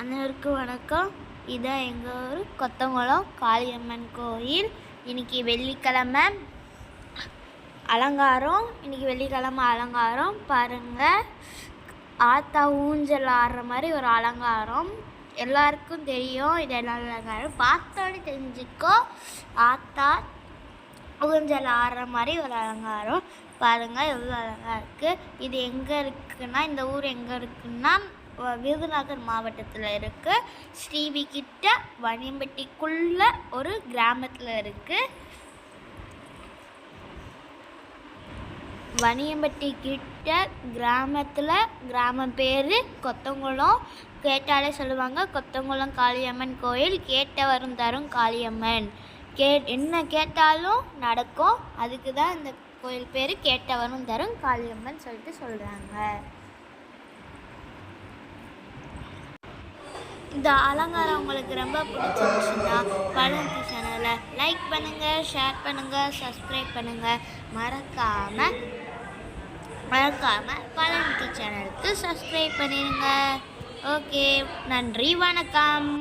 அனைவருக்கும் வணக்கம். இதான் எங்கள் ஊர் கொத்தங்குளம் காளியம்மன் கோயில். இன்னைக்கு வெள்ளிக்கிழமை அலங்காரம். இன்னைக்கு வெள்ளிக்கிழமை அலங்காரம். பாருங்கள் ஆத்தா ஊஞ்சல் ஆடுற மாதிரி ஒரு அலங்காரம். எல்லாருக்கும் தெரியும். இது என்ன அலங்காரம்? பார்த்தோன்னே தெரிஞ்சுக்கோ. ஆத்தா ஊஞ்சல் ஆடுற மாதிரி ஒரு அலங்காரம். பாருங்கள் எவ்வளோ அழகாக இருக்குது இது எங்கே இருக்குன்னா இந்த ஊர் எங்கே இருக்குன்னா விருதுநகர் மாவட்டத்தில் இருக்குது ஸ்ரீவி கிட்ட ஒரு கிராமத்தில் இருக்குது வணியம்பட்டி கிட்ட கிராமத்தில் கிராமம் பேர் கொத்தங்குளம். கேட்டாலே சொல்லுவாங்க கொத்தங்குளம் காளியம்மன் கோயில் கேட்டவரும் தரும் காளியம்மன். கே என்ன கேட்டாலும் நடக்கும். அதுக்கு தான் இந்த கோயில் பேர் கேட்டவரும் தரும் காளியம்மன் சொல்லிட்டு சொல்கிறாங்க இந்த அலங்காரம் உங்களுக்கு ரொம்ப பிடிச்சிருந்துச்சுன்னா பழந்தி சேனலை லைக் பண்ணுங்கள் ஷேர் பண்ணுங்கள் சப்ஸ்கிரைப் பண்ணுங்கள் மறக்காமல் மறக்காமல் பழந்தி சேனலுக்கு சப்ஸ்கிரைப் பண்ணிடுங்க ஓகே நன்றி வணக்கம்.